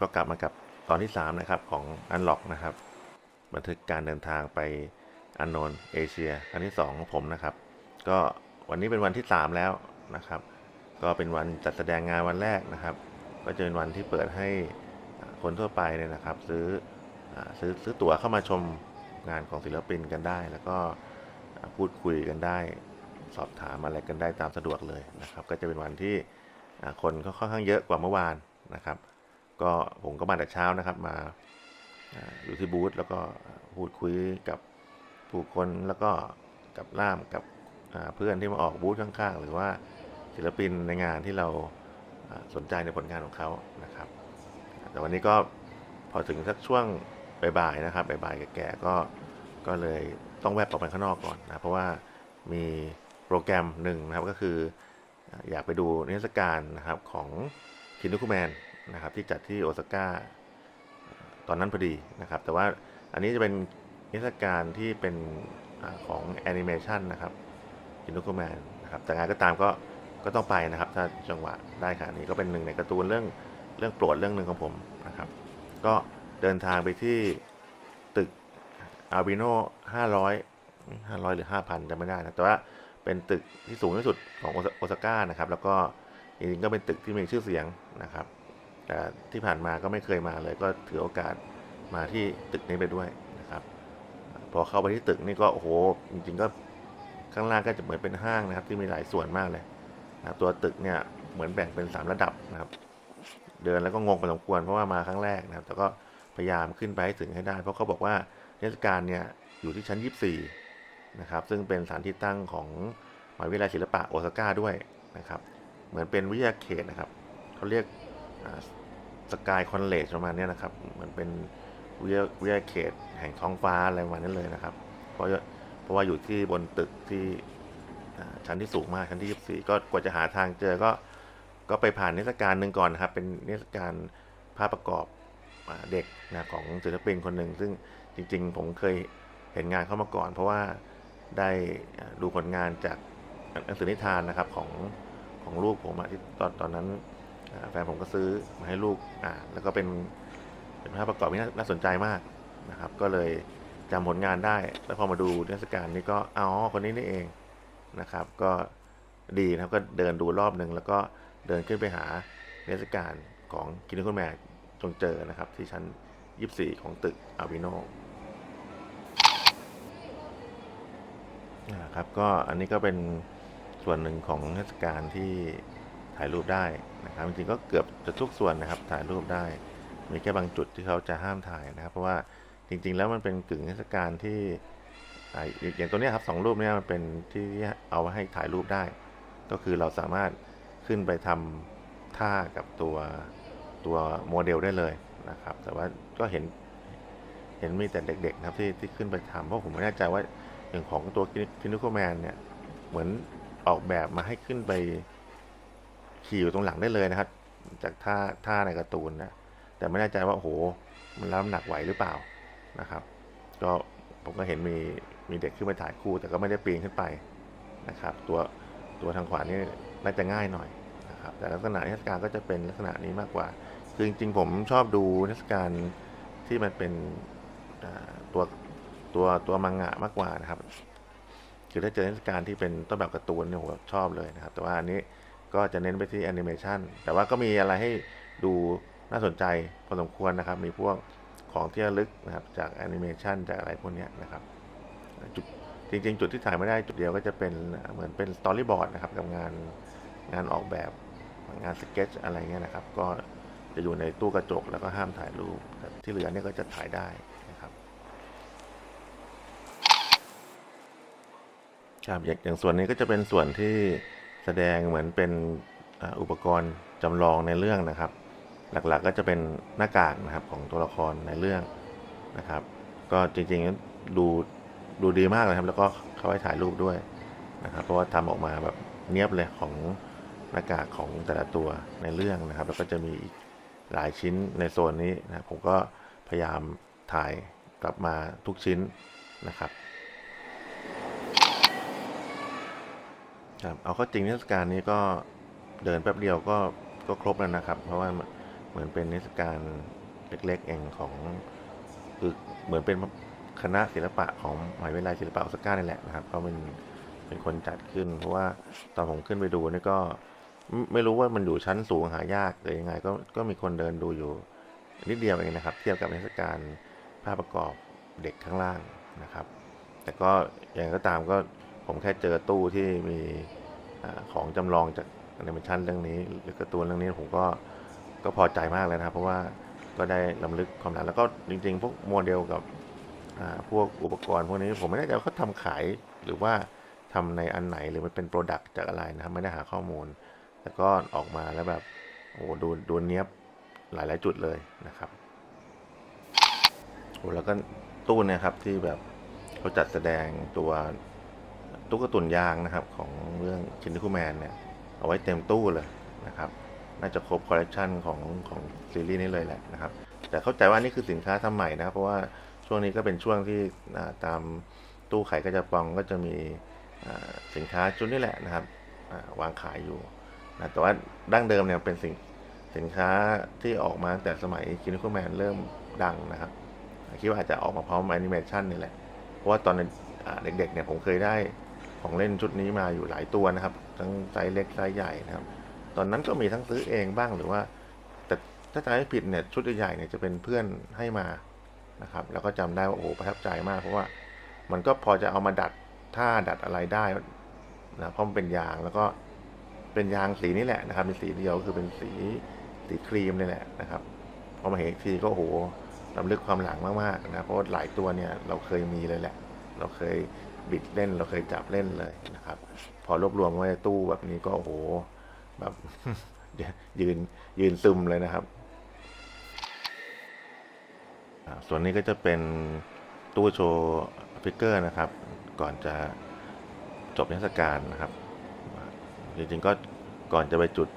ก็กลับมากับตอนที่ 3 นะครับ ของ Unlock นะครับ บันทึกการเดินทางไปอันโนนเอเชียครั้งที่ 2 ของผมนะครับ ก็วันนี้เป็นวันที่ 3 แล้วนะครับ ก็เป็นวันจัดแสดงงานวันแรกนะครับ ก็จะเป็นวันที่เปิดให้คนทั่วไปเนี่ยนะครับ ซื้อซื้อซื้อตั๋วเข้ามาชมงานของศิลปินกันได้ แล้วก็พูดคุยกันได้ สอบถามอะไรกันได้ตามสะดวกเลยนะครับ ก็จะเป็นวันที่คนก็ค่อนข้างเยอะกว่าเมื่อวานนะครับ ก็ผมก็มาแต่เช้านะครับมาอยู่ที่บูธแล้วก็พูดคุยกับผู้คนแล้วก็กับล่ามกับเพื่อนที่มาออกบูธข้างๆ หรือว่าศิลปินในงานที่เราสนใจในผลงานของเขานะครับ แต่วันนี้ก็พอถึงสักช่วงบ่ายๆนะครับบ่ายๆแก่ๆก็ก็เลยต้องแวบออกไปข้างนอกก่อนนะเพราะว่ามีโปรแกรมหนึ่งนะครับก็คืออยากไปดูนิทรรศการนะครับของคินุคุแมน นะครับที่จัดที่โอซาก้าตอนนั้นพอดีนะครับ แต่ว่าอันนี้จะเป็นนิทรรศการที่เป็นอของแอนิเมชันนะครับคินุคุแมนนะครับแต่งานก็ตามก็ก็ต้องไปนะครับ ถ้าจังหวะได้ค่ะนี้ก็เป็นหนึ่งในการ์ตูนเรื่องเรื่องโปรดเรื่องหนึ่งของผมนะครับ ก็เดินทางไปที่ตึกอาบิโน500 500 หรือ 5,000จำไม่ได้นะแต่ว่าเป็นตึกที่สูงที่สุดของโอซาโอซาก้านะครับ แล้วก็จริงๆก็เป็นตึกที่มีชื่อเสียงนะครับ แต่ที่ผ่านมาก็ไม่เคยมาเลย ก็ถือโอกาสมาที่ตึกนี้ไปด้วยนะครับ พอเข้าไปที่ตึกนี่ก็โอ้โหจริงๆก็ข้างล่างก็จะเหมือนเป็นห้างนะครับ ที่มีหลายส่วนมากเลยนะตัวตึกเนี่ยเหมือนแบ่งเป็น3ระดับนะครับ เดินแล้วก็งงพอสมควรเพราะว่ามาครั้งแรกนะครับ แต่ก็พยายามขึ้นไปให้ถึงให้ได้ เพราะเขาบอกว่าเทศกาลเนี่ยอยู่ที่ชั้น 24 นะครับ ซึ่งเป็นสถานที่ตั้งของมหาวิทยาลัยศิลปะโอซาก้าด้วยนะครับ เหมือนเป็นวิทยาเขตนะครับเขาเรียก สกายคอนเลจประมาณนี้นะครับเหมือนเป็นวิทยาวิทยาเขตแห่งท้องฟ้าอะไรประมาณนั้เลยนะครับ เพราะเพราะว่าอยู่ที่บนตึกที่ชั้นที่สูงมากชั้นที่ 24 ก็กว่าจะหาทางเจอก็ก็ไปผ่านนิทรรศการหนึ่งก่อนนะครับ เป็นนิทรรศการภาพประกอบอเด็กนะของศิลปินคนหนึ่ง ซึ่งจริง ๆ ผมเคยเห็นงานเข้ามาก่อน เพราะว่าได้ดูผลงานจากหนังสือนิทานนะครับของของลูกผมที่ตอนตอนนั้น แฟนผมก็ซื้อมาให้ลูกอ่านแล้วก็เป็นเป็นภาพประกอบที่น่าสนใจมากนะครับ ก็เลยจำผลงานได้ แล้วพอมาดูนิทศการนี้ก็อ๋อคนนี้นี่เองนะครับ ก็ดีนะครับก็เดินดูรอบหนึ่งแล้วก็เดินขึ้นไปหาเทศกาลของกินคุณแม่จงเจอนะครับ ที่ชั้น 24 ของตึกอาวิโนนะครับก็อันนี้ก็เป็นส่วนหนึ่งของเทศกาลที่ ถ่ายรูปได้นะครับจริงๆก็เกือบจะทุกส่วนนะครับถ่ายรูปได้ มีแค่บางจุดที่เขาจะห้ามถ่ายนะครับ เพราะว่าจริง ๆ แล้วมันเป็นกึ่งเทศกาลที่อย่างตัวนี้ครับสองรูปเนี้ยมันเป็นที่เอาไว้ให้ถ่ายรูปได้ ก็คือเราสามารถขึ้นไปทำท่ากับตัวตัวโมเดลได้เลยนะครับ แต่ว่าก็เห็นเห็นมีแต่เด็กๆนะครับที่ที่ขึ้นไปทำเพราะผมไม่แน่ใจว่าอย่างของตัวคินุโคแมนเนี่ยเหมือนออกแบบมาให้ขึ้นไป ขี่อยู่ตรงหลังได้เลยนะครับ จากท่าท่าในการ์ตูนนะแต่ไม่แน่ใจว่าโอ้โหมันรับน้ำหนักไหวหรือเปล่านะครับ ก็ผมก็เห็นมีมีเด็กขึ้นไปถ่ายคู่ แต่ก็ไม่ได้ปีนขึ้นไปนะครับ ตัวตัวทางขวานี่น่าจะง่ายหน่อยนะครับ แต่ลักษณะเทรรศกาลก็จะเป็นลักษณะนี้มากกว่า คือจริงๆผมชอบดูเทรรศกาลที่มันเป็นตัวตัวตัวมังงะมากกว่านะครับ คือถ้าเจอเทรรศกาลที่เป็นต้นแบบการ์ตูนเนี่ยผมชอบเลยนะครับ แต่ว่าอันนี้ ก็จะเน้นไปที่แอนิเมชันแต่ว่าก็มีอะไรให้ดูน่าสนใจพอสมควรนะครับ มีพวกของที่ระลึกนะครับจากแอนิเมชันจากอะไรพวกนี้นะครับจุดจริง ๆ จุดที่ถ่ายไม่ได้จุดเดียวก็จะเป็นเหมือนเป็นสตอรี่บอร์ดนะครับกับงานงานออกแบบงานสเก็ตอะไรเงี้ยนะครับ ก็จะอยู่ในตู้กระจกแล้วก็ห้ามถ่ายรูปแต่ที่เหลือเนี่ยก็จะถ่ายได้นะครับครับอย่างส่วนนี้ก็จะเป็นส่วนที่ แสดงเหมือนเป็นอุปกรณ์จำลองในเรื่องนะครับ หลักๆก็จะเป็นหน้ากากนะครับของตัวละครในเรื่องนะครับ ก็จริงๆดูดูดีมากเลยครับ แล้วก็เขาให้ถ่ายรูปด้วยนะครับ เพราะว่าทำออกมาแบบเนียบเลยของหน้ากากของแต่ละตัวในเรื่องนะครับ แล้วก็จะมีอีกหลายชิ้นในโซนนี้นะครับผมก็พยายามถ่ายกลับมาทุกชิ้นนะครับ ครับเอาเข้าจริงเทศกาลนี้ก็เดินแป๊บเดียวก็ก็ครบแล้วนะครับ เพราะว่าเหมือนเป็นนิทรรศการเล็กๆเองของคือเหมือนเป็นคณะศิลปะของมหาวิทยาลัยศิลปะออสการ์นี่แหละนะครับเขาเป็นเป็นคนจัดขึ้น เพราะว่าตอนผมขึ้นไปดูนี่ก็ไม่รู้ว่ามันอยู่ชั้นสูงหายากหรือยังไง ก็ก็มีคนเดินดูอยู่นิดเดียวเองนะครับ เทียบกับนิทรรศการภาพประกอบเด็กข้างล่างนะครับ แต่ก็อย่างก็ตามก็ ผมแค่เจอตู้ที่มีอของจำลองจากแอนิเมชันเรื่องนี้ หรือการ์ตูนเรื่องนี้ผมก็ก็พอใจมากเลยนะครับ เพราะว่าก็ได้ลำลึกความหลังแล้วก็จริง ๆ พวกโมเดลกับพวกอุปกรณ์พวกนี้ผมไม่แน่ใจว่าเขาทำขายหรือว่าทำในอันไหนหรือมันเป็นโปรดักต์จากอะไรนะครับไม่ได้หาข้อมูลแต่ก็ออกมาแล้วแบบโอ้ดูดูเนี้ยบหลาย ๆ จุดเลยนะครับโอ้แล้วก็ตู้เนี่ยครับที่แบบเขาจัดแสดงตัว ตุ๊กตุนยางนะครับของเรื่องชินดิคูแมนเนี่ยเอาไว้เต็มตู้เลยนะครับน่าจะครบคอลเลกชันของของซีรีส์นี้เลยแหละนะครับแต่เข้าใจว่านี่คือสินค้าทำใหม่นะครับ เพราะว่าช่วงนี้ก็เป็นช่วงที่ตามตู้ไข่กระจะปองก็จะมีสินค้าชุดนี้แหละนะครับวางขายอยู่นะแต่ว่าดั้งเดิมเนี่ยเป็นสินสินค้าที่ออกมาตั้งแต่สมัยคินิคูแมนเริ่มดังนะครับคิดว่าอาจจะออกมาพร้อมแอนิเมชันนี่แหละ เพราะว่าตอนเด็กๆเนี่ยผมเคยได้ ของเล่นชุดนี้มาอยู่หลายตัวนะครับ ทั้งไซส์เล็กไซส์ใหญ่นะครับ ตอนนั้นก็มีทั้งซื้อเองบ้างหรือว่า แต่ถ้าจำไม่ผิดเนี่ยชุดใหญ่เนี่ยจะเป็นเพื่อนให้มานะครับ แล้วก็จำได้ว่าโอ้โหประทับใจมาก เพราะว่ามันก็พอจะเอามาดัดท่าดัดอะไรได้นะเพราะมันเป็นยางแล้วก็เป็นยางสีนี้แหละนะครับเป็นสีเดียวคือเป็นสีสีครีมนี่แหละนะครับพอมาเห็นอีกทีก็โอ้โหลำลึกความหลังมากๆนะเพราะหลายตัวเนี่ยเราเคยมีเลยแหละ เราเคย บิดเล่นเราเคยจับเล่นเลยนะครับ พอรวบรวมไว้ในตู้แบบนี้ก็โอ้โหแบบยืนยืนซึมเลยนะครับ ส่วนนี้ก็จะเป็นตู้โชว์ฟิกเกอร์นะครับ ก่อนจะจบเทศกาลนะครับ จริงๆก็ก่อนจะไปจุด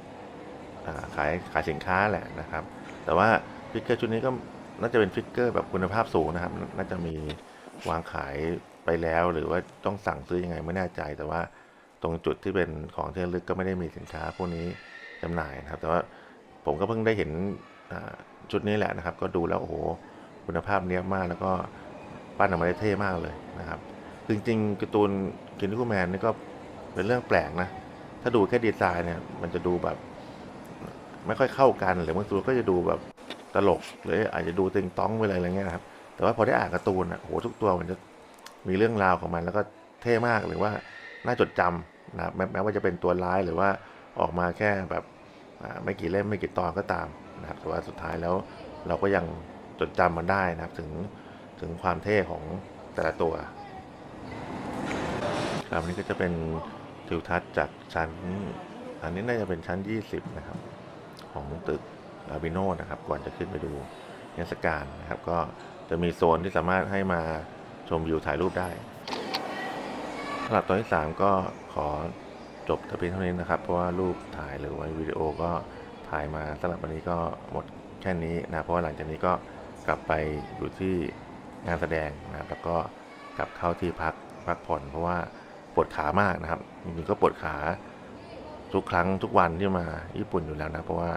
ขายขายสินค้าแหละนะครับ แต่ว่าฟิกเกอร์ชุดนี้ก็น่าจะเป็นฟิกเกอร์แบบคุณภาพสูงนะครับ น่าจะมีวางขาย ไปแล้ว หรือว่าต้องสั่งซื้อยังไงไม่แน่ใจ แต่ว่าตรงจุดที่เป็นของที่ระลึกก็ไม่ได้มีสินค้าพวกนี้จำหน่ายนะครับ แต่ว่าผมก็เพิ่งได้เห็นชุดนี้แหละนะครับ ก็ดูแล้วโอ้โหคุณภาพเนี้ยมากแล้วก็ปั้นออกมาได้เท่มากเลยนะครับจริงๆการ์ตูนกินทูแมนนี่ก็เป็นเรื่องแปลกนะ ถ้าดูแค่ดีไซน์เนี่ย มันจะดูแบบ ไม่ค่อยเข้ากันหรือบางตัวก็จะดูแบบตลกหรืออาจจะดูตึงต้องไปเลยอะไรเงี้ยนะครับ แต่ว่าพอได้อ่านการ์ตูนอะโหทุกตัวมันจะ มีเรื่องราวของมันแล้วก็เท่มากหรือว่าน่าจดจำนะครับแม้ว่าจะเป็นตัวร้ายหรือว่าออกมาแค่แบบไม่กี่เล่มไม่กี่ตอนก็ตามนะครับแต่ว่าสุดท้ายแล้วเราก็ยังจดจำมันได้นะครับถึงถึงความเท่ของแต่ละตัวครับอันนี้ก็จะเป็นทิวทัศน์จากชั้น อันนี้น่าจะเป็นชั้น 20 นะครับ ของตึกอาบิโนนะครับ ก่อนจะขึ้นไปดูเทศกาลนะครับ ก็จะมีโซนที่สามารถให้มา ชมวิวถ่ายรูปได้สำหรับตอนที่ 3 ก็ขอจบแต่เพียงเท่านี้นะครับ เพราะว่ารูปถ่ายหรือว่าวิดีโอก็ถ่ายมาสำหรับวันนี้ก็หมดแค่นี้นะ เพราะว่าหลังจากนี้ก็กลับไปอยู่ที่งานแสดงนะครับแล้วก็กลับเข้าที่พักพักผ่อนเพราะว่าปวดขามากนะครับจริงๆก็ปวดขาทุกครั้งทุกวันที่มาญี่ปุ่นอยู่แล้วนะ เพราะว่า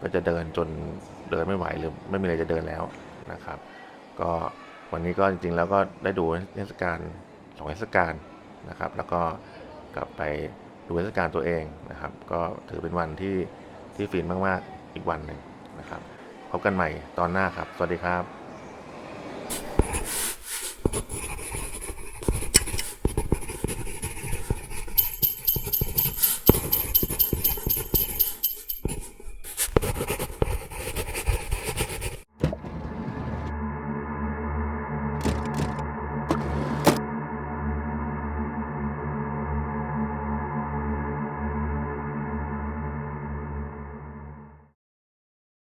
ก็จะเดินจนเดินไม่ไหวหรือไม่มีอะไรจะเดินแล้วนะครับ ก็ วันนี้ก็จริงๆแล้วก็ได้ดูเทศกาลสองเทศกาลนะครับ แล้วก็กลับไปดูเทศกาลตัวเองนะครับ ก็ถือเป็นวันที่ที่ฟินมากๆอีกวันหนึ่งนะครับ พบกันใหม่ตอนหน้าครับ สวัสดีครับ